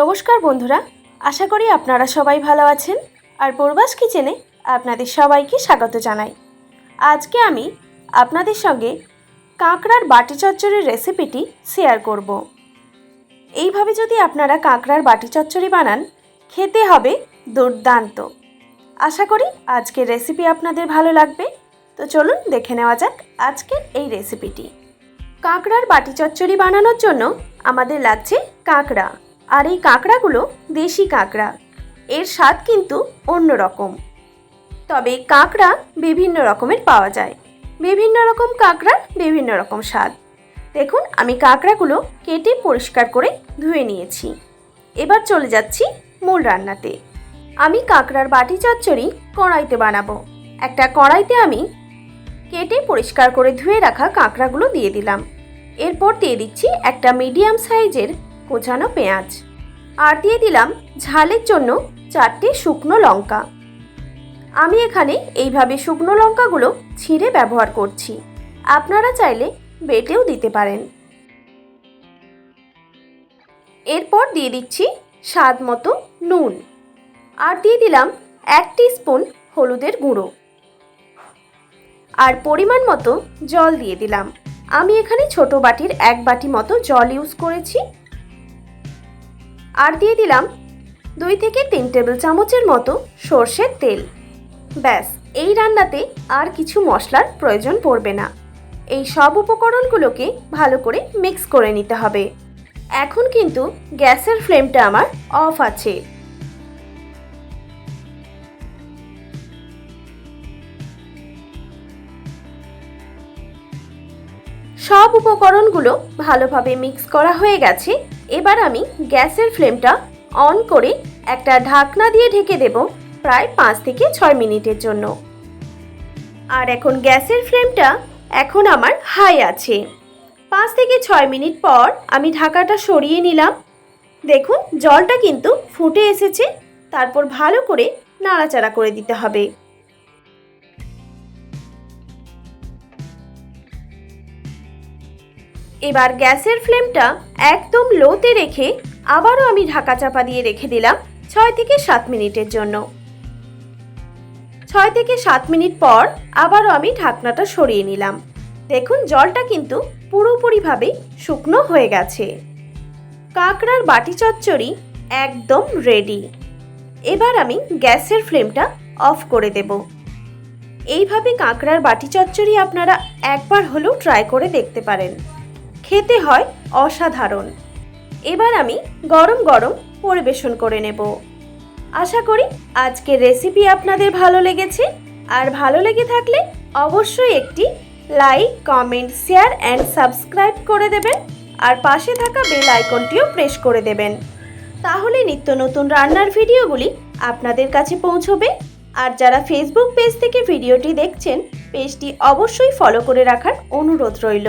নমস্কার বন্ধুরা, আশা করি আপনারা সবাই ভালো আছেন আর পূর্বাস কিচেনে আপনাদের সবাইকে স্বাগত জানাই। আজকে আমি আপনাদের সঙ্গে কাঁকড়ার বাটি চচ্চড়ির রেসিপিটি শেয়ার করব। এইভাবে যদি আপনারা কাঁকড়ার বাটি চচ্চড়ি বানান, খেতে হবে দুর্দান্ত। আশা করি আজকের রেসিপি আপনাদের ভালো লাগবে। তো চলুন দেখে নেওয়া যাক আজকের এই রেসিপিটি। কাঁকড়ার বাটি চচ্চড়ি বানানোর জন্য আমাদের লাগছে কাঁকড়া। আর এই কাঁকড়াগুলো দেশি কাঁকড়া। এর স্বাদ কিন্তু অন্য রকম। তবে কাঁকড়া বিভিন্ন রকমের পাওয়া যায়। বিভিন্ন রকম কাঁকড়ার বিভিন্ন রকম স্বাদ। দেখুন, আমি কাঁকড়াগুলো কেটে পরিষ্কার করে ধুয়ে নিয়েছি। এবার চলে যাচ্ছি মূল রান্নাতে। আমি কাঁকড়ার বাটি চচ্চড়ি কড়াইতে বানাবো। একটা কড়াইতে আমি কেটে পরিষ্কার করে ধুয়ে রাখা কাঁকড়াগুলো দিয়ে দিলাম। এরপর দিয়ে দিচ্ছি একটা মিডিয়াম সাইজের কোচানো পেঁয়াজ। আর দিয়ে দিলাম ঝালের জন্য চারটে শুকনো লঙ্কা। আমি এখানে এইভাবে শুকনো লঙ্কাগুলো ছিঁড়ে ব্যবহার করছি। আপনারা চাইলে বেটেও দিতে পারেন। এরপর দিয়ে দিচ্ছি স্বাদ মতো নুন। আর দিয়ে দিলাম এক স্পুন হলুদের গুঁড়ো। আর পরিমাণ মতো জল দিয়ে দিলাম। আমি এখানে ছোট বাটির এক বাটি মতো জল ইউজ করেছি। আর দিয়ে দিলাম দুই থেকে তিন টেবিল চামচের মতো সর্ষের তেল। ব্যাস, এই রান্নাতে আর কিছু মশলার প্রয়োজন পড়বে না। এই সব উপকরণগুলোকে ভালো করে মিক্স করে নিতে হবে। এখন কিন্তু গ্যাসের ফ্লেমটা আমার অফ আছে। সব উপকরণগুলো ভালোভাবে মিক্স করা হয়ে গেছে। এবার আমি গ্যাসের ফ্লেমটা অন করে একটা ঢাকনা দিয়ে ঢেকে দেব প্রায় পাঁচ থেকে ছয় মিনিটের জন্য। আর এখন গ্যাসের ফ্লেমটা এখন আমার হাই আছে। পাঁচ থেকে ছয় মিনিট পর আমি ঢাকাটা সরিয়ে নিলাম। দেখুন, জলটা কিন্তু ফুটে এসেছে। তারপর ভালো করে নাড়াচাড়া করে দিতে হবে। এবার গ্যাসের ফ্লেমটা একদম লোতে রেখে আবারও আমি ঢাকা চাপা দিয়ে রেখে দিলাম ছয় থেকে সাত মিনিটের জন্য। ছয় থেকে সাত মিনিট পর আবারও আমি ঢাকনাটা সরিয়ে নিলাম। দেখুন, জলটা কিন্তু পুরোপুরিভাবে শুকনো হয়ে গেছে। কাঁকড়ার বাটি চচ্চড়ি একদম রেডি এবার আমি গ্যাসের ফ্লেমটা অফ করে দেব। এইভাবে কাঁকড়ার বাটি চচ্চড়ি আপনারা একবার হলেও ট্রাই করে দেখতে পারেন। খেতে হয় অসাধারণ। এবার আমি গরম গরম পরিবেশন করে নেব। আশা করি আজকের রেসিপি আপনাদের ভালো লেগেছে। আর ভালো লেগে থাকলে অবশ্যই একটি like comment share and subscribe করে দেবেন। আর পাশে থাকা বেল আইকনটিও প্রেস করে দেবেন। তাহলে নিত্য নতুন রান্নার ভিডিওগুলি আপনাদের কাছে পৌঁছবে। আর যারা ফেসবুক পেজ থেকে ভিডিওটি দেখছেন পেজটি অবশ্যই ফলো করে রাখার অনুরোধ রইল।